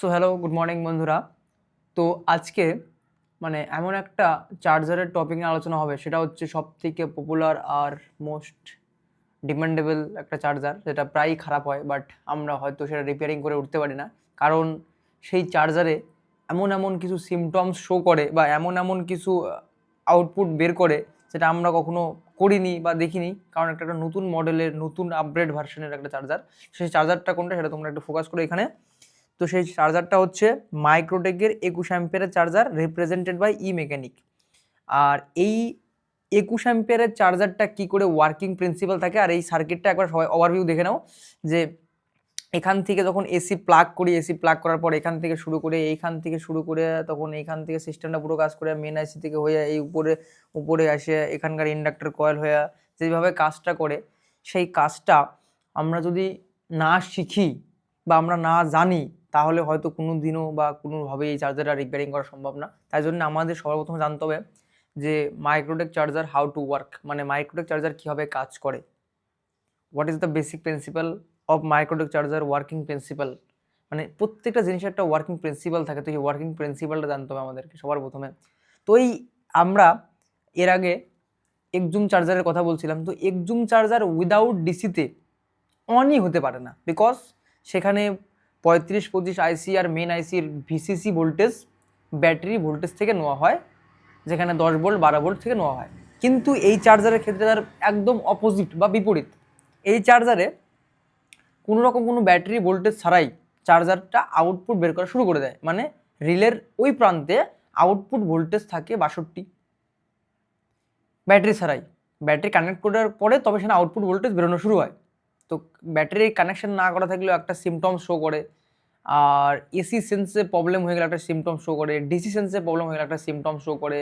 So hello good morning বন্ধুরা। তো আজকে মানে এমন একটা চার্জারের টপিক নিয়ে আলোচনা হবে, সেটা হচ্ছে সব থেকে পপুলার আর মোস্ট ডিমান্ডেবল একটা চার্জার, যেটা প্রায়ই খারাপ হয় বাট আমরা হয়তো সেটা রিপেয়ারিং করে উঠতে পারি না। কারণ সেই চার্জারে এমন এমন কিছু সিমটমস শো করে বা এমন এমন কিছু আউটপুট বের করে, যেটা আমরা কখনো করিনি বা দেখিনি। কারণ একটা একটা নতুন মডেলের নতুন আপগ্রেড ভার্সনের একটা চার্জার। সেই চার্জারটা কোনটা, সেটা তোমরা একটু ফোকাস করে এখানে। তো সেই চার্জারটা হচ্ছে মাইক্রোটেকের একুশ অ্যাম্পিয়ারের charger represented by E mechanic আর এই একুশ অ্যাম্পিয়ারের চার্জারটা কি করে ওয়ার্কিং প্রিন্সিপাল থাকে, আর এই সার্কিটটা একবার সবাই ওভারভিউ দেখে নাও, যে এখান থেকে যখন এসি প্লাগ করি এসি প্লাগ করার পর এখান থেকে শুরু করে, এইখান থেকে শুরু করে, তখন এইখান থেকে সিস্টেমটা পুরো কাজ করে মেন আইসি থেকে হয়ে এই উপরে উপরে আসে, এখানকার ইন্ডাক্টর কয়েল হয়ে যেভাবে কাজটা করে, সেই কাজটা আমরা যদি না শিখি বা আমরা না জানি তাহলে হয়তো কোনো দিনও বা কোনোভাবে এই চার্জারটা রিপেয়ারিং করা সম্ভব না। তাই জন্য আমাদের সর্বপ্রথম জানতে হবে যে Microtek charger how to work মানে মাইক্রোটেক চার্জার কীভাবে কাজ করে? What is the basic principle of Microtek charger working principle মানে প্রত্যেকটা জিনিসের একটা ওয়ার্কিং প্রিন্সিপাল থাকে, তো এই ওয়ার্কিং প্রিন্সিপালটা জানতে হবে আমাদেরকে সবার প্রথমে। তো এই আমরা এর আগে একজুম চার্জারের কথা বলছিলাম, তো একজুম চার্জার উইদাউট ডিসিতে অনই হতে পারে না। বিকজ সেখানে পঁয়ত্রিশ, পঁচিশ আইসি আর মেন আইসির ভিসিসি ভোল্টেজ ব্যাটারি ভোল্টেজ থেকে নেওয়া হয়, যেখানে দশ ভোল্ট বারো ভোল্ট থেকে নেওয়া হয়। কিন্তু এই চার্জারের ক্ষেত্রে তার একদম অপোজিট বা বিপরীত। এই চার্জারে কোনো রকম কোনো ব্যাটারি ভোল্টেজ ছাড়াই চার্জারটা আউটপুট বের করা শুরু করে দেয়। মানে রিলের ওই প্রান্তে আউটপুট ভোল্টেজ থাকে বাষট্টি। ব্যাটারি ছাড়াই। ব্যাটারি কানেক্ট করার পরে তবে সেখানে আউটপুট ভোল্টেজ বেরোনো শুরু হয়। তো ব্যাটারি কানেকশন না করা থাকলেও একটা সিমটম শো করে। আর এসি সেন্সে প্রবলেম হয়ে গেলে একটা সিমটম শো করে। ডিসি সেন্সে প্রবলেম হয়ে গেলে একটা সিমটম শো করে।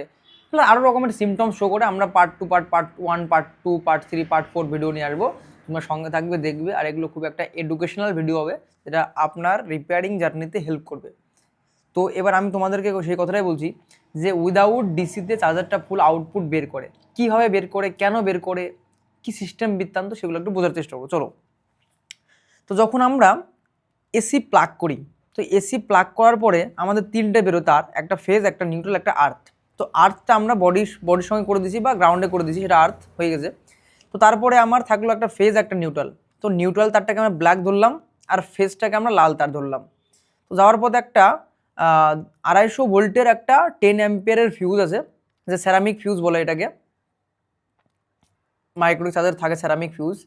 আরও রকমের সিমটম শো করে। আমরা part two part part one part two part three part four video নিয়ে আসব। তোমার সঙ্গে থাকবে, দেখবে। আর এগুলো খুব একটা এডুকেশনাল ভিডিও হবে, যেটা আপনার রিপেয়ারিং জার্নিতে হেল্প করবে। তো এবার আমি তোমাদেরকে সেই কথাটাই বলছি যে উইদাউট ডিসিতে চার্জারটা ফুল আউটপুট বের করে। কীভাবে বের করে? কেন বের করে? কি সিস্টেম বৃত্তান্ত সেগুলো একটু বোঝার চেষ্টা করব। চলো। তো যখন আমরা এসি প্লাগ করি, তো এসি প্লাগ করার পরে আমাদের তিনটে বেরো তার একটা ফেজ একটা নিউট্রাল একটা আর্থ তো আর্থটা আমরা বডি বডির সঙ্গে করে দিয়েছি বা গ্রাউন্ডে করে দিয়েছি, সেটা আর্থ হয়ে গেছে। তো তারপরে আমার থাকল একটা ফেজ একটা নিউট্রাল তো নিউট্রাল তারটাকে আমরা ব্ল্যাক ধরলাম আর ফেজটাকে আমরা লাল তার ধরলাম। তো যাওয়ার পথে একটা আড়াইশো ভোল্টের একটা টেন অ্যাম্পিয়ারের ফিউজ আছে, যে সেরামিক ফিউজ বলে এটাকে। মাইক্রো চার্জার থাকে সেরামিক ফিউজ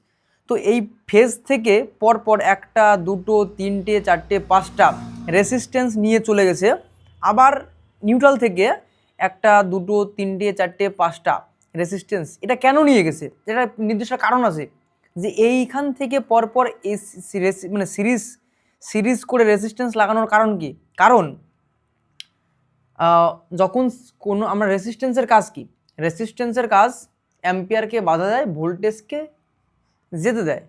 তো এই ফেজ থেকে পরপর একটা, দুটো, তিনটে, চারটে, পাঁচটা রেসিস্ট্যান্স নিয়ে চলে গেছে। আবার নিউট্রাল থেকে একটা, দুটো, তিনটে, চারটে, পাঁচটা রেসিস্ট্যান্স এটা কেন নিয়ে গেছে? এটা নির্দিষ্ট কারণ আছে যে এইখান থেকে পরপর এই মানে সিরিজ সিরিজ করে রেসিস্ট্যান্স লাগানোর কারণ কি? কারণ যখন কোনো, আমরা রেসিস্ট্যান্সের কাজ কি? রেসিস্ট্যান্সের কাজ অ্যাম্পিয়ারকে বাধা দেয় ভোল্টেজকে যেতে দেয়।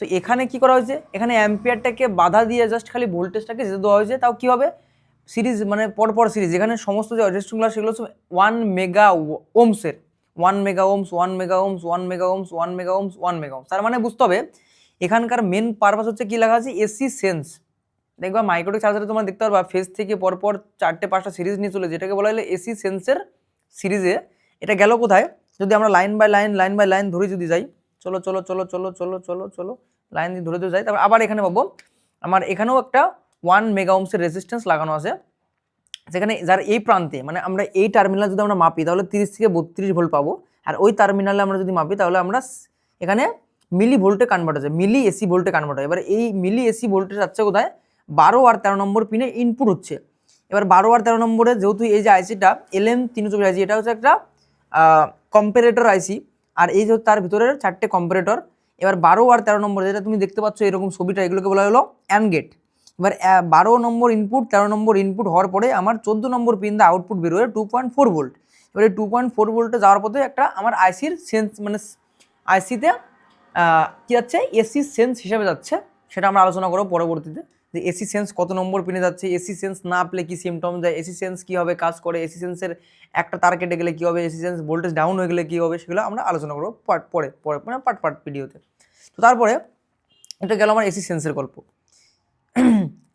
তো এখানে কি করা হয়েছে? এখানে অ্যাম্পিয়ারটাকে বাধা দিয়ে জাস্ট খালি ভোল্টেজটাকে যেতে দেওয়া হয়েছে। তাও কী হবে? সিরিজ মানে পরপর সিরিজ এখানে সমস্ত যে রেজিস্ট্রেশনগুলো সেগুলো হচ্ছে one mega ওমসের one mega ohms one mega ohms one mega ohms one mega ohms one mega ohms তার মানে বুঝতে হবে, এখানকার মেন পারপাস হচ্ছে কি লেখা আছে? এসি সেন্স দেখবা মাইক্রোটিক চার্জারে তোমরা দেখতে পারবা ফেজ থেকে পরপর চারটে, পাঁচটা সিরিজ নিয়ে চলে, যেটাকে বলা হলো এসি সেন্সের সিরিজে এটা গেল কোথায়? যদি আমরা line by line line by line ধরে যদি যাই, চলো চলো চলো চলো চলো চলো চলো, লাইন দিয়ে ধরে ধরে যাই, তারপর আবার এখানে পাবো আমার এখানেও একটা ওয়ান মেগা ওমসের রেজিস্ট্যান্স লাগানো আছে, যেখানে যার এই প্রান্তে মানে আমরা এই টার্মিনাল যদি আমরা মাপি, তাহলে তিরিশ থেকে বত্রিশ ভোল্ট পাবো, আর ওই টার্মিনালে আমরা যদি মাপি, তাহলে আমরা এখানে মিলি ভোল্টে কনভার্ট হচ্ছে মিলি এসি ভোল্টে কনভার্ট হয়। এবার এই মিলি এসি ভোল্টে যাচ্ছে কোথায়? বারো আর তেরো নম্বর পিনে ইনপুট হচ্ছে। এবার বারো আর তেরো নম্বরে যেহেতু এই যে আইসিটা এল এম তিনশো চব্বিশ আইসি এটা হচ্ছে একটা কম্পারেটর আইসি আর এই যে তার ভিতরের চারটে কম্পারেটর এবার বারো আর তেরো নম্বর, যেটা তুমি দেখতে পাচ্ছ এরকম ছবিটা, এগুলোকে বলা হলো অ্যান গেট এবার বারো নম্বর ইনপুট তেরো নম্বর ইনপুট হওয়ার পরে আমার চোদ্দ নম্বর পিন দা আউটপুট বেরোয় টু পয়েন্ট ফোর ভোল্ট এবার এই টু পয়েন্ট ফোর ভোল্টে যাওয়ার পথে একটা আমার আইসির সেন্স মানে আইসিতে কী যাচ্ছে? এসি সেন্স হিসেবে যাচ্ছে। সেটা আমরা আলোচনা করব পরবর্তীতে। যে এসি সেন্স কত নম্বর পিনে যাচ্ছে এসি সেন্স না পেলে কী সিমটম দেয় এসি সেন্স কীভাবে কাজ করে এসি সেন্সের একটা তার কেটে গেলে কী হবে এসি সেন্স ভোল্টেজ ডাউন হয়ে গেলে কী হবে, সেগুলো আমরা আলোচনা করব পার্ট পরে পরে মানে পার্ট পার্ট ভিডিওতে তো। তারপরে এটা গেল আমার এসি সেন্সের গল্প।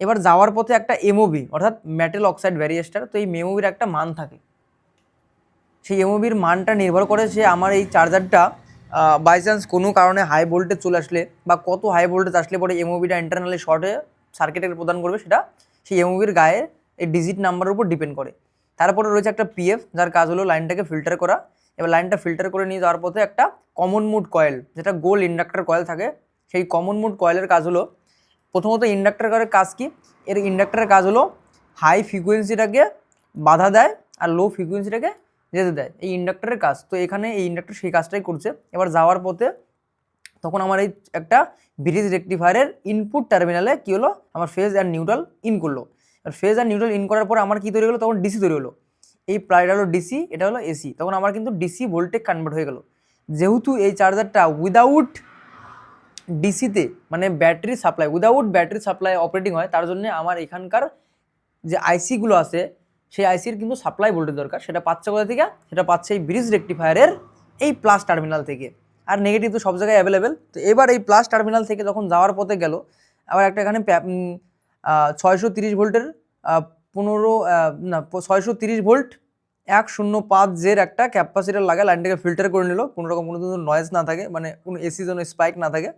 এবার যাওয়ার পথে একটা এমওবি অর্থাৎ মেটাল অক্সাইড ভ্যারিয়েস্টার তো এই মেমোবির একটা মান থাকে। সেই এমওবির মানটা নির্ভর করে যে আমার এই চার্জারটা বাই চান্স কোনো কারণে হাই ভোল্টেজ চলে আসলে বা কত হাই ভোল্টেজ আসলে পরে এমওবিটা ইন্টারনালি শর্টে সার্কিটের প্রদান করবে সেটা সেই এমওবির গায়ে এই ডিজিট নাম্বারের উপর ডিপেন্ড করে। তারপরে রয়েছে একটা পিএফ যার কাজ হলো লাইনটাকে ফিল্টার করা। এবার লাইনটা ফিল্টার করে নিয়ে যাওয়ার পথে একটা কমন মুড কয়েল যেটা গোল ইন্ডাক্টর কয়েল থাকে। সেই কমন মুড কয়েলের কাজ হলো প্রথমত ইন্ডাক্টর কয়েলের কাজ কি? এর ইন্ডাক্টরের কাজ হলো হাই ফ্রিকুয়েন্সিটাকে বাধা দেয় আর লো ফ্রিকুয়েন্সিটাকে যেতে দেয়। এই ইন্ডাক্টরের কাজ। তো এখানে এই ইন্ডাক্টর সেই কাজটাই করছে। এবার যাওয়ার পথে তখন আমার এই একটা ব্রিজ রেকটিফায়ারের ইনপুট টার্মিনালে কী হলো? আমার ফেজ অ্যান্ড নিউট্রাল ইন করল। আর ফেজ অ্যান্ড নিউট্রাল ইন করার পর আমার কী তৈরি হলো? তখন ডিসি তৈরি হলো। এই প্লাইটা হলো ডিসি এটা হলো এসি তখন আমার কিন্তু ডিসি ভোল্টেজ কনভার্ট হয়ে গেল। যেহেতু এই চার্জারটা উইদাউট ডিসিতে মানে battery supply without battery supply operating হয়, তার জন্য আমার এখানকার যে আইসিগুলো আছে, সেই আইসির কিন্তু সাপ্লাই ভোল্টেজ দরকার। সেটা পাচ্ছে কোথা থেকে? সেটা পাচ্ছে এই ব্রিজ রেকটিফায়ারের এই প্লাস টার্মিনাল থেকে। আর নেগেটিভ তো সব জায়গায় অ্যাভেলেবেল তো এবার এই প্লাস টার্মিনাল থেকে যখন যাওয়ার পথে গেল, আবার একটা এখানে ছয়শো তিরিশ ভোল্টের পনেরো না ছয়শো তিরিশ ভোল্ট এক শূন্য পাঁচ জের একটা ক্যাপাসিটার লাগে লাইনটাকে ফিল্টার করে নিল। কোনো রকম কোনো নয়েজ না থাকে মানে কোনো এসি যেন স্পাইক না থাকে।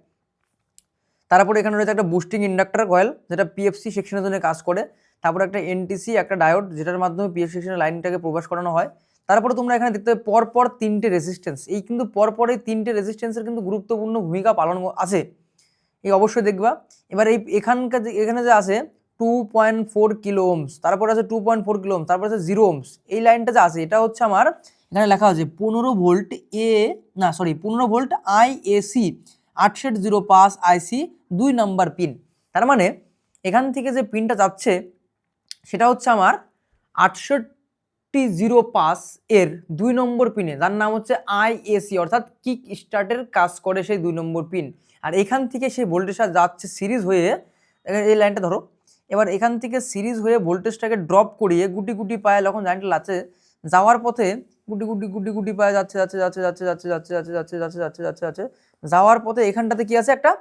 তারপরে এখানে রয়েছে একটা বুস্টিং ইন্ডাক্টর কয়েল যেটা পিএফসি সেকশনের জন্য কাজ করে। তারপরে একটা এনটিসি একটা ডায়োড যেটার মাধ্যমে পিএফ সেকশনের লাইনটাকে প্রবেশ করানো হয়। তারপরে তোমরা এখানে দেখতে পাবে পরপর তিনটে রেজিস্ট্যান্স এই কিন্তু পরপর এই তিনটে রেজিস্ট্যান্সের কিন্তু গুরুত্বপূর্ণ ভূমিকা পালন আছে। এই অবশ্যই দেখবা। এবার এই এখানকার যে এখানে যে আছে two point four kilo ohms তারপর আছে two point four kilo ohms তারপর আছে জিরো ওমস এই লাইনটা যে আছে, এটা হচ্ছে আমার এখানে লেখা আছে পনেরো ভোল্ট এ না সরি পনেরো ভোল্ট আই এসি আটষট জিরো পাঁচ আইসি দুই নাম্বার পিন তার মানে এখান থেকে যে পিনটা যাচ্ছে, সেটা হচ্ছে আমার আটষট্টি জিরো পাস এর দুই নম্বর পিনে যার নাম হচ্ছে আইএসি অর্থাৎ কিক স্টার্টের কাজ করে সেই দুই নম্বর পিন আর এখান থেকে সেই ভোল্টেজটা যাচ্ছে সিরিজ হয়ে এই লাইনটা ধরো এবার এখান থেকে সিরিজ হয়ে ভোল্টেজটাকে ড্রপ করিয়ে গুটি গুটি পায়ে যখন লাইনটা লাগছে যাওয়ার পথে গুটি গুটি গুটি গুটি পায়ে যাচ্ছে যাচ্ছে যাচ্ছে যাচ্ছে যাচ্ছে যাচ্ছে যাচ্ছে যাচ্ছে যাচ্ছে যাচ্ছে যাচ্ছে যাচ্ছে যাওয়ার পথে এখানটাতে কি আছে একটা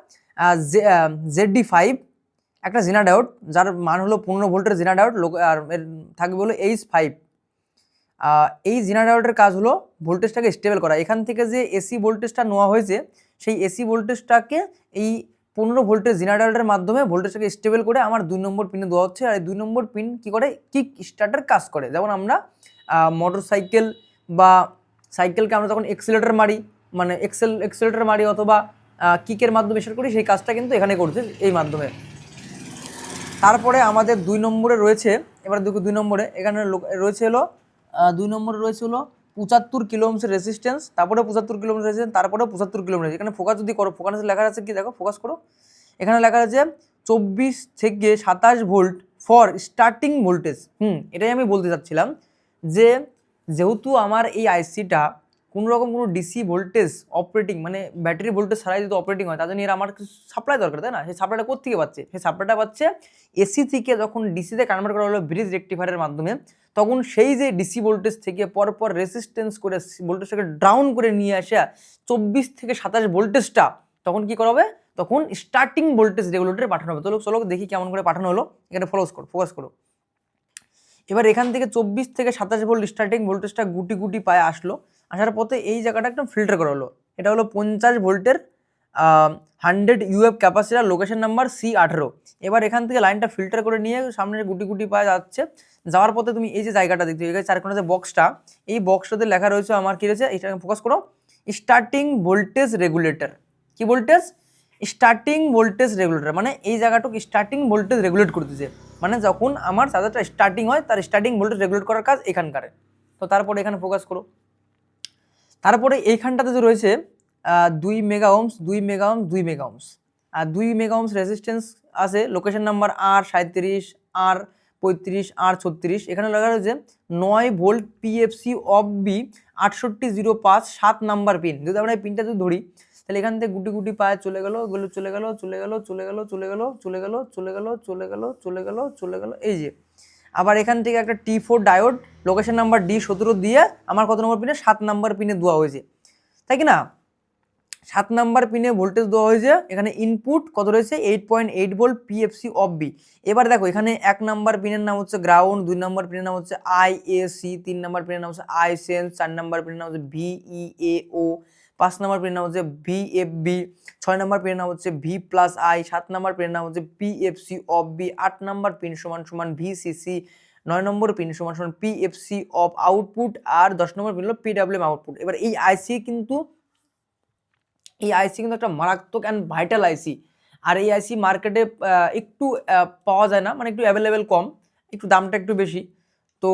জেড ডি ফাইভ একটা জিনা ডায়োড যার মান হলো পনেরো ভোল্টের জিনা ডায়োড লোক আর থাকবে হলো এইচ ফাইভ এই জিনা ডায়োডের কাজ হলো ভোল্টেজটাকে স্টেবল করা। এখান থেকে যে এসি ভোল্টেজটা নেওয়া হয়েছে, সেই এসি ভোল্টেজটাকে এই পনেরো ভোল্টের জিনা ডায়োডের মাধ্যমে ভোল্টেজটাকে স্টেবল করে আমার দুই নম্বর পিনে দেওয়া হচ্ছে। আর এই দুই নম্বর পিন কী করে? কিক স্টার্টার কাজ করে। যেমন আমরা মোটর সাইকেল বা সাইকেলকে আমরা যখন এক্সেলেটার মারি মানে এক্সেল এক্সেলেটার মারি অথবা কিকের মাধ্যমে শেয়ার করি, সেই কাজটা কিন্তু এখানে করছে এই মাধ্যমে। তারপরে আমাদের দুই নম্বরে রয়েছে, এবার দুই নম্বরে, এখানে রয়েছে হলো দুই নম্বরে রয়েছে হলো পঁচাত্তর কিলোমিটার রেসিস্টেন্স তারপরে পঁচাত্তর কিলোমিটার রেসিস্টেন্স তারপরে পঁচাত্তর কিলোমিটার এখানে ফোকাস যদি করো ফোকাস লেখা আছে কি দেখো ফোকাস করো। এখানে লেখা আছে চব্বিশ থেকে সাতাশ volt for starting voltage hmm, এটাই আমি বলতে চাচ্ছিলাম যে যেহেতু আমার এই আইসিটা কোনো রকম কোনো ডিসি ভোল্টেজ অপারেটিং মানে ব্যাটারি ভোল্টেজ ছাড়াই যদি অপারেটিং হয় জন্য এর আমার সাপ্লাই দরকার, তাই না? সেই সাপ্লাইটা কোথেকে পাচ্ছে? সেই সাপ্লাইটা পাচ্ছে এসি থেকে যখন ডিসিতে কনভার্ট করা হলো ব্রিজ রেক্টিফায়ারের মাধ্যমে, তখন সেই যে ডিসি ভোল্টেজ থেকে পরপর রেসিস্টেন্স করে ভোল্টেজটাকে ডাউন করে নিয়ে আসা চব্বিশ থেকে সাতাশ ভোল্টেজটা তখন কি করা হবে? তখন স্টার্টিং ভোল্টেজ রেগুলেটরে পাঠানো হবে। তো চলো দেখি কেমন করে পাঠানো হলো। এখানে ফলোস করো ফোকাস করো। এবার এখান থেকে চব্বিশ থেকে সাতাশ ভোল্ট স্টার্টিং ভোল্টেজটা গুটি গুটি পায়ে আসলো, আসার পথে এই জায়গাটা একদম ফিল্টার করা হলো। এটা হলো পঞ্চাশ ভোল্টের hundred uF capacitor location number C আঠেরো। এবার এখান থেকে লাইনটা ফিল্টার করে নিয়ে সামনে গুটি গুটি পায়ে যাচ্ছে। যাওয়ার পথে তুমি এই যে জায়গাটা দেখতে এই যে বক্সটা এই বক্সটাতে লেখা রয়েছে আমার কী রয়েছে, এটা ফোকাস করো স্টার্টিং ভোল্টেজ রেগুলেটর কি ভোল্টেজ স্টার্টিং ভোল্টেজ রেগুলেটর মানে এই জায়গাটুকু স্টার্টিং ভোল্টেজ রেগুলেট করতেছে। মানে যখন আমার চার্জারটা স্টার্টিং হয়, তার স্টার্টিং ভোল্টেজ রেগুলেট করার কাজ এখানকার। তো তারপরে এখানে ফোকাস করো। তারপরে এইখানটাতে যে রয়েছে দুই মেগা ওমস দুই মেগা ওমস দুই মেগা ওমস আর দুই মেগা ওমস রেজিস্ট্যান্স আছে লোকেশন নাম্বার আর সাঁত্রিশ আর পঁয়ত্রিশ আর ছত্রিশ। এখানে লেখা রয়েছে, নয় ভোল্ট পিএফসি অফ বি আটষট্টি জিরো পাঁচ সাত নাম্বার পিন যদি আমরা এই পিনটা যদি ধরি তাহলে এখান থেকে গুটি গুটি পায়ে চলে গেলো ওগুলো চলে গেলো চলে গেলো চলে গেলো চলে গেলো চলে গেলো চলে গেলো চলে গেলো চলে গেলো চলে গেলো এই যে আবার এখান থেকে একটা T four diode location number D সতেরো দিয়ে আমার কত নম্বর পিনে সাত নাম্বার পিনে দেওয়া হয়েছে তাই কি না সাত নাম্বার পিনে ভোল্টেজ দেওয়া হয়েছে, এখানে ইনপুট কত রয়েছে? Eight point eight volt PFC of B এবার দেখো, এখানে এক নাম্বার পিনের নাম হচ্ছে গ্রাউন্ড দুই নাম্বার পিনের নাম হচ্ছে আই এ সি তিন নাম্বার পিনের নাম হচ্ছে আই সেন্স চার নাম্বার পিনের নাম হচ্ছে ভিই এ ও পাঁচ নাম্বার পিনের নাম হচ্ছে ভি এফ বি ছয় নাম্বার পিনের নাম হচ্ছে ভি প্লাস আই সাত নাম্বার পিনের নাম হচ্ছে পিএফসি অফ বি আট নাম্বার পিন সমান সমান ভিসিসি নয় নম্বর পিন সমান সমান পিএফসি অফ আউটপুট আর দশ নম্বর পিন হলো পিডাব্লিউএম আউটপুট এবার এই আইসি কিন্তু এই আইসি কিন্তু একটা মারাত্মক অ্যান্ড ভাইটাল আইসি আর এই আইসি মার্কেটে একটু পাওয়া যায় না মানে একটু অ্যাভেলেবেল কম, একটু দামটা একটু বেশি। তো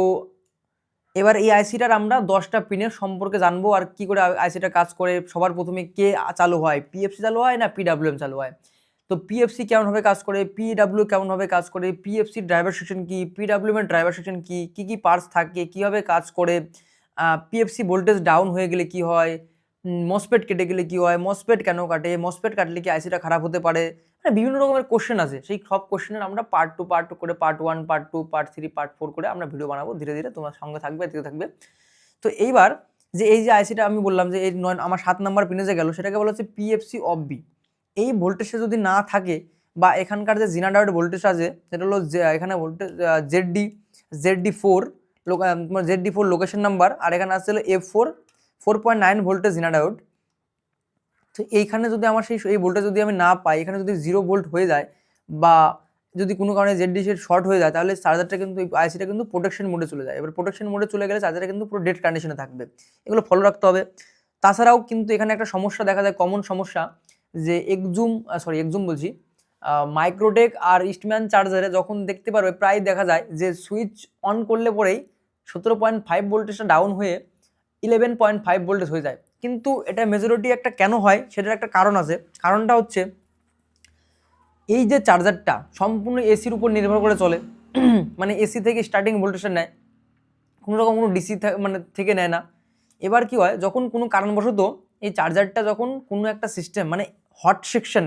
এবার এই আইসিটার আমরা দশটা পিনের সম্পর্কে জানব আর কি করে আইসিটা কাজ করে, সবার প্রথমে কে চালু হয় পিএফসি চালু হয় না পিডাব্লিউএম চালু হয়? তো পিএফসি কেমনভাবে কাজ করে পিডাব্লিউ কেমনভাবে কাজ করে পিএফসি ড্রাইভার সেকশন কি পিডাব্লিউএম এর ড্রাইভার সেকশন কি, কী কী পার্টস থাকে, কীভাবে কাজ করে পিএফসি ভোল্টেজ ডাউন হয়ে গেলে কি হয়? মসপেট কেটে গেলে কী হয়? মসপেট কেন কাটে? মসপেট কাটলে কি আইসিটা খারাপ হতে পারে? মানে বিভিন্ন রকমের কোশ্চেন আছে। সেই সব কোশ্চেনের আমরা পার্ট টু পার্ট টু করে part one part two part three part four করে আমরা ভিডিও বানাবো। ধীরে ধীরে তোমার সঙ্গে থাকবে দিতে থাকবে। তো এইবার যে এই যে আইসিটা আমি বললাম যে এই নয়, আমার সাত নাম্বার পিনে যে গেল, সেটাকে বলা হচ্ছে পিএফসি অফ বি এই ভোল্টেজটা যদি না থাকে বা এখানকার যে জিনাডাউট ভোল্টেজ আছে, সেটা হলো এখানে voltage Z D Z D four তোমার Z D four location number আর এখানে আসছে হলো F four four point nine voltage জিনাডাউট তো এইখানে যদি আমার সেই এই ভোল্টেজ যদি আমি না পাই, এখানে যদি জিরো ভোল্ট হয়ে যায় বা যদি কোনো কারণে জেড ডিসের শর্ট হয়ে যায়, তাহলে চার্জারটা কিন্তু আইসিটা কিন্তু প্রোটেকশন মোডে চলে যায়। এবার প্রোটেকশন মোডে চলে গেলে চার্জারটা কিন্তু পুরো ডেড কন্ডিশনে থাকবে। এগুলো ফলো রাখতে হবে। তাছাড়াও কিন্তু এখানে একটা সমস্যা দেখা যায় কমন সমস্যা যে একজুম সরি একজুম বলছি মাইক্রোটেক আর ইস্টম্যান চার্জারে যখন দেখতে পারবে, প্রায় দেখা যায় যে সুইচ অন করলে পরেই সতেরো পয়েন্ট ফাইভ ভোল্টেজটা ডাউন হয়ে ইলেভেন পয়েন্ট ফাইভ ভোল্টেজ হয়ে যায়। কিন্তু এটা মেজরিটি একটা কেন হয় সেটার একটা কারণ আছে। কারণটা হচ্ছে এই যে চার্জারটা সম্পূর্ণ এসির উপর নির্ভর করে চলে। মানে এসি থেকে স্টার্টিং ভোল্টেজটা নেয়। কোনো রকম কোনো ডিসি মানে থেকে নেয় না। এবার কি হয়, যখন কোনো কারণবশত এই চার্জারটা যখন কোনো একটা সিস্টেম মানে hot section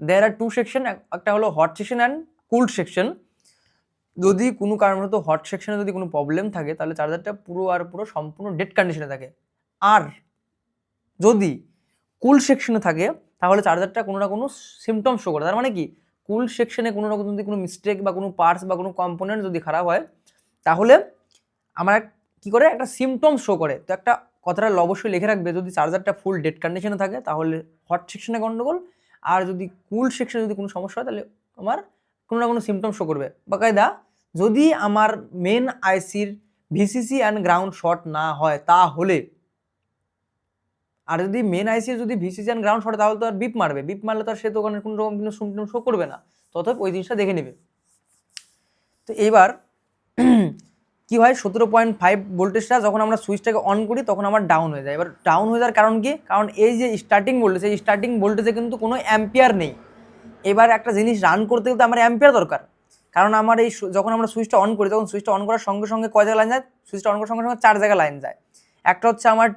there are two section একটা হলো hot section and cooled section যদি কোনো কারণবশত হট সেকশনে যদি কোনো প্রবলেম থাকে, তাহলে চার্জারটা পুরো আর পুরো সম্পূর্ণ ডেড কন্ডিশনে থাকে। আর যদি কুল সেকশনে থাকে, তাহলে চার্জারটা কোনো না কোনো সিমটম শো করে। তার মানে কি? কুল সেকশনে কোনো রকম যদি কোনো মিস্টেক বা কোনো পার্টস বা কোনো কম্পোনেন্ট যদি খারাপ হয়, তাহলে আমার কি করে? একটা সিমটম শো করে। তো একটা কথাটা অবশ্যই লিখে রাখবে, যদি চার্জারটা ফুল ডেড কন্ডিশনে থাকে, তাহলে হট সেকশনে গন্ডগোল। আর যদি কুল সেকশনে যদি কোনো সমস্যা হয়, তাহলে আমার কোনো না কোনো সিমটম শো করবে। বাকায়দা যদি আমার মেন আইসির ভিসিসি অ্যান্ড গ্রাউন্ড শট না হয়, তাহলে? আর যদি মেন আইসি যদি ভিসিসি অ্যান্ড গ্রাউন্ড শর্ট তাহলে তো আর বিপ মারবে। বিপ মারলে তো আর সে তো ওখানে কোনো রকম কোনো সিমটম শো করবে না। তথাপি ওই জিনিসটা দেখে নেবে। তো এইবার কি হয়, সতেরো পয়েন্ট ফাইভ ভোল্টেজটা যখন আমরা সুইচটাকে অন করি, তখন আমার ডাউন হয়ে যায়। এবার ডাউন হয়ে যাওয়ার কারণ কি? কারণ এই যে স্টার্টিং ভোল্টেজ এই স্টার্টিং ভোল্টেজে কিন্তু কোনো অ্যাম্পিয়ার নেই। এবার একটা জিনিস রান করতে গেলে আমার অ্যাম্পিয়ার দরকার। কারণ আমার এই যখন আমরা সুইচটা অন করি, তখন সুইচটা অন করার সঙ্গে সঙ্গে কয় জায়গায় লাইন যায়? সুইচটা অন করার সঙ্গে সঙ্গে চার জায়গায় লাইন যায়। একটা হচ্ছে আমার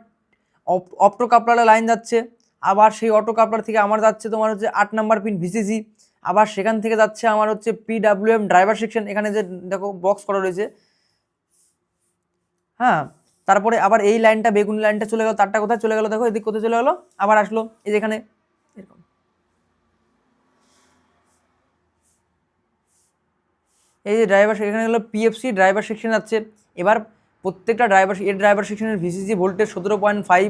অপটো কাপলারে লাইন যাচ্ছে, আবার সেই অটো কাপলার থেকে আমার যাচ্ছে তোমার হচ্ছে আট নাম্বার পিন ভিসিসি আবার সেখান থেকে যাচ্ছে আমার হচ্ছে পিডাব্লিউএম ড্রাইভার সেকশন এখানে যে দেখো বক্স করা রয়েছে। হ্যাঁ তারপরে আবার এই লাইনটা বেগুনি লাইনটা চলে গেল, তারটা কোথায়? চলে গেলো দেখো, এদিক কোথায় চলে গেলো? আবার আসলো, এই যেখানে এরকম এই যে ড্রাইভার এখানে হলো পিএফসি ড্রাইভার সেকশন আছে। এবার প্রত্যেকটা ড্রাইভার এর ড্রাইভার সেকশনের ভিসিসি ভোল্টেজ সতেরো পয়েন্ট ফাইভ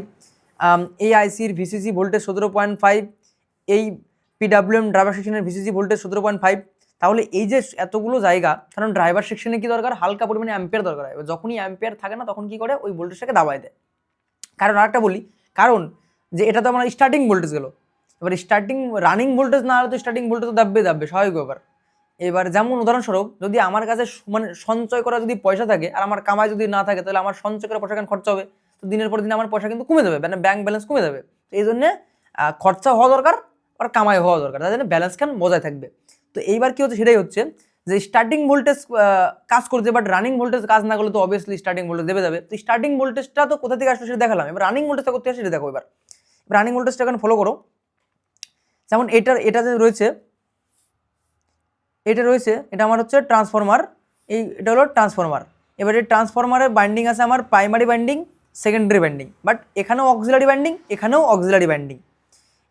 এই আইসির ভিসিসি ভোল্টেজ সতেরো পয়েন্ট ফাইভ এই পিডাব্লিউএম ড্রাইভার সেকশনের ভিসিসি ভোল্টেজ সতেরো পয়েন্ট ফাইভ তাহলে এই যে এতগুলো জায়গা, কারণ ড্রাইভার সেকশনে কি দরকার? হালকা পরিমাণে অ্যাম্পিয়ার দরকার হয়। যখনই অ্যাম্পিয়ার থাকে না, তখন কি করে? ওই ভোল্টেজটাকে দাবায় দেয়। কারণ আরেকটা বলি, কারণ যে এটা তো আমার স্টার্টিং ভোল্টেজ গেলো। এবার স্টার্টিং রানিং ভোল্টেজ না হলে তো স্টার্টিং ভোল্টেজ দাববে দাববে, স্বাভাবিক ব্যাপার। এবার যেমন উদাহরণস্বরূপ, যদি আমার কাছে মানে সঞ্চয় করা যদি পয়সা থাকে আর আমার কামাই যদি না থাকে, তাহলে আমার সঞ্চয় করা পয়সা কেন খরচা হবে? তো দিনের পর দিন আমার পয়সা কিন্তু কমে যাবে মানে ব্যাংক ব্যালেন্স কমে যাবে। তো এই জন্যে খরচা হওয়া দরকার আর কামাই হওয়া দরকার, তার জন্য ব্যালেন্স খান বজায় থাকবে? তো এইবার কি হচ্ছে, সেটাই হচ্ছে যে স্টার্টিং ভোল্টেজ কাজ করছে বাট রানিং ভোল্টেজ কাজ না করলে তো অবভিয়াসলি স্টার্টিং ভোল্টেজ দেবে যাবে। তো স্টার্টিং ভোল্টেজটা তো কোথা থেকে আসলো সেটা দেখালাম, এবার রানিং ভোল্টেজটা করতে সেটা দেখো এবার। রানিং ভোল্টেজটা এখন ফলো করো। যেমন এটার এটা যে রয়েছে এটা রয়েছে, এটা আমার হচ্ছে ট্রান্সফরমার এই এটা হলো ট্রান্সফরমার এবার এই ট্রান্সফরমারের বাইন্ডিং আছে আমার primary binding secondary binding but এখানেও অক্সিলারি বাইন্ডিং এখানেও অক্সিলারি বাইন্ডিং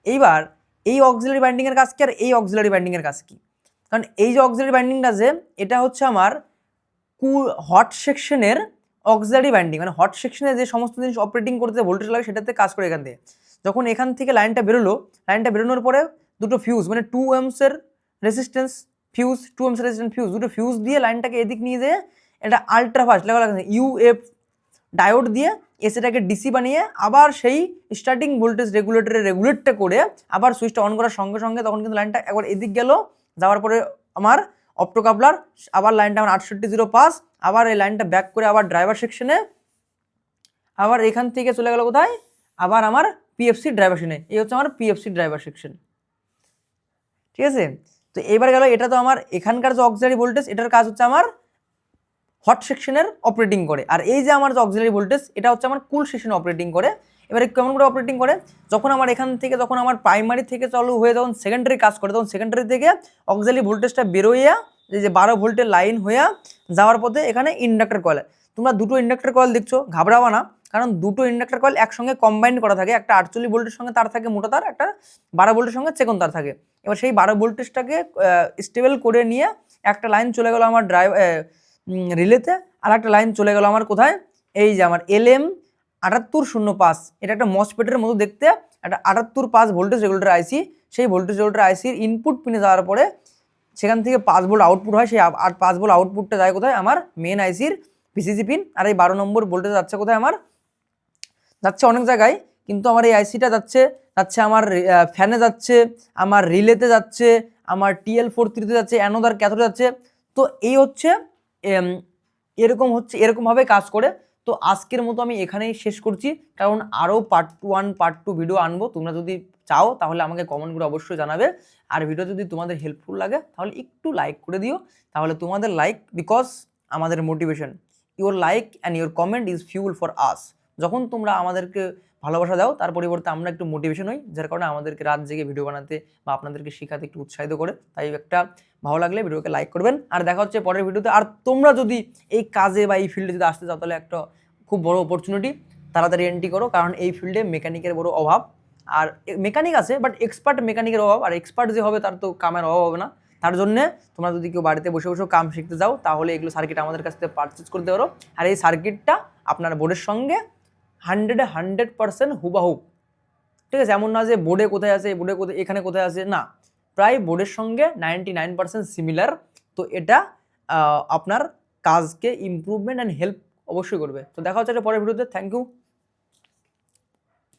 এইবার এই অক্সিলারি বাইন্ডিংয়ের কাজ কি আর এই অক্সিলারি বাইন্ডিংয়ের কাজ কি? কারণ এই যে অক্সিলারি বাইন্ডিংটা আছে এটা হচ্ছে আমার কু হট সেকশনের অক্সিলারি বাইন্ডিং মানে হট সেকশনে যে সমস্ত জিনিস অপারেটিং করতে ভোল্টেজ লাগে, সেটাতে কাজ করে এখান থেকে যখন এখান থেকে লাইনটা বেরোলো লাইনটা বেরোনোর পরে দুটো ফিউজ মানে টু এমসের রেসিস্ট্যান্স ফিউজ টু এমসের রেসিস্ট্যান্স ফিউজ দুটো ফিউজ দিয়ে লাইনটাকে এদিক নিয়ে যেয়ে এটা আলট্রা ফাস্ট লেখা লাগছে ইউএফ ডায়োড দিয়ে এসিটাকে ডিসি বানিয়ে আবার সেই স্টার্টিং ভোল্টেজ রেগুলেটরে রেগুলেটটা করে আবার সুইচটা অন করার সঙ্গে সঙ্গে তখন কিন্তু লাইনটা একবার এদিক গেল, যাওয়ার পরে আমার অপটোকাপলার আবার লাইনটা আমার আটষট্টি জিরো পাস, আবার এই লাইনটা ব্যাক করে আবার ড্রাইভার সেকশনে আবার এখান থেকে চলে গেল কোথায়? আবার আমার পিএফসি ড্রাইভার সেকশনে এই হচ্ছে আমার পিএফসি ড্রাইভার সেকশন ঠিক আছে? তো এবার গেল, এটা তো আমার এখানকার যে অক্সিলারি ভোল্টেজ এটার কাজ হচ্ছে আমার হট সেকশনের অপারেটিং করে। আর এই যে আমার যে অক্সিলারি ভোল্টেজ এটা হচ্ছে আমার কুল সেকশনে অপারেটিং করে। এবারে কেমন করে অপারেটিং করে? যখন আমার এখান থেকে, যখন আমার প্রাইমারি থেকে চালু হয়ে, যখন সেকেন্ডারি কাজ করে, তখন সেকেন্ডারি থেকে অক্সিলারি ভোল্টেজটা বেরোইয়া, এই যে বারো ভোল্টের লাইন হইয়া যাওয়ার পথে এখানে ইন্ডাক্টর কয়েল তোমরা দুটো ইন্ডাক্টর কয়েল দেখছ, ঘাবড়াবা না। কারণ দুটো ইন্ডাক্টর কয়েল একসঙ্গে কম্বাইন করা থাকে, একটা আটচল্লিশ ভোল্টের সঙ্গে তার থাকে মোটা তার, একটা বারো ভোল্টের সঙ্গে চেকন তার থাকে। এবার সেই বারো ভোল্টেজটাকে স্টেবল করে নিয়ে একটা লাইন চলে গেল আমার ড্রাইভ রিলেতে আর একটা লাইন চলে গেল আমার কোথায়? এই যে আমার এল এম আটাত্তর শূন্য পাঁচ। এটা একটা মসপেটের মতো দেখতে, একটা আটাত্তর পাঁচ ভোল্টেজ রেগুলেটর আইসি সেই ভোল্টেজ রেগুলেটর আইসির ইনপুট পিনে যাওয়ার পরে সেখান থেকে পাঁচ ভোল্ট আউটপুট হয়, সেই আট পাঁচ ভোল্ট আউটপুটটা যায় কোথায়? আমার মেন আইসির ভিসিসি পিন আর এই বারো নম্বর ভোল্টেজ যাচ্ছে কোথায়? আমার যাচ্ছে অনেক জায়গায়, কিন্তু আমার এই আইসিটা যাচ্ছে যাচ্ছে আমার ফ্যানে যাচ্ছে, আমার রিলেতে যাচ্ছে, আমার টিএল ফোর থ্রিতে যাচ্ছে অ্যানোদার ক্যাথোডে যাচ্ছে। তো এই হচ্ছে এরকম হচ্ছে, এরকমভাবে কাজ করে। তো আজকের মতো আমি এখানেই শেষ করছি। কারণ আরও part one part two video আনব। তোমরা যদি চাও, তাহলে আমাকে কমেন্ট করে অবশ্যই জানাবে। আর ভিডিও যদি তোমাদের হেল্পফুল লাগে, তাহলে একটু লাইক করে দিও। তাহলে তোমাদের লাইক বিকজ আমাদের motivation your like and your comment is fuel for us যখন তোমরা আমাদেরকে ভালোবাসা দাও, তার পরিবর্তে আমরা একটু মোটিভেশন হই, যার কারণে আমাদেরকে রাত জেগে ভিডিও বানাতে বা আপনাদেরকে শেখাতে একটু উৎসাহিত করে। তাই একটা ভালো লাগলে ভিডিওকে লাইক করবেন। আর দেখা হচ্ছে পরের ভিডিওতে আর তোমরা যদি এই কাজে বা এই ফিল্ডে যদি আসতে চাও, তাহলে একটা খুব বড় অপরচুনিটি তাড়াতাড়ি এন্ট্রি করো, কারণ এই ফিল্ডে মেকানিকের বড় অভাব। আর মেকানিক আছে বাট এক্সপার্ট মেকানিকের অভাব। আর এক্সপার্ট যে হবে, তার তো কামের অভাব হবে না। তার জন্যে তোমরা যদি কেউ বাড়িতে বসে বসেও কাম শিখতে যাও, তাহলে এগুলো সার্কিট আমাদের কাছ থেকে পারচেজ করতে পারো। আর এই সার্কিটটা আপনার বোর্ডের সঙ্গে হান্ড্রেডে হান্ড্রেড পার্সেন্ট হুবাহু। ঠিক আছে, এমন না যে বোর্ডে কোথায় আছে, বোর্ডে কোথায়, এখানে কোথায় আছে, না। প্রায় বোর্ডের সঙ্গে নাইনটি নাইন পার্সেন্ট সিমিলার তো এটা আপনার কাজকে ইম্প্রুভমেন্ট অ্যান্ড হেল্প অবশ্যই করবে। তো দেখা হচ্ছে একটা পরের ভিডিওতে। Thank you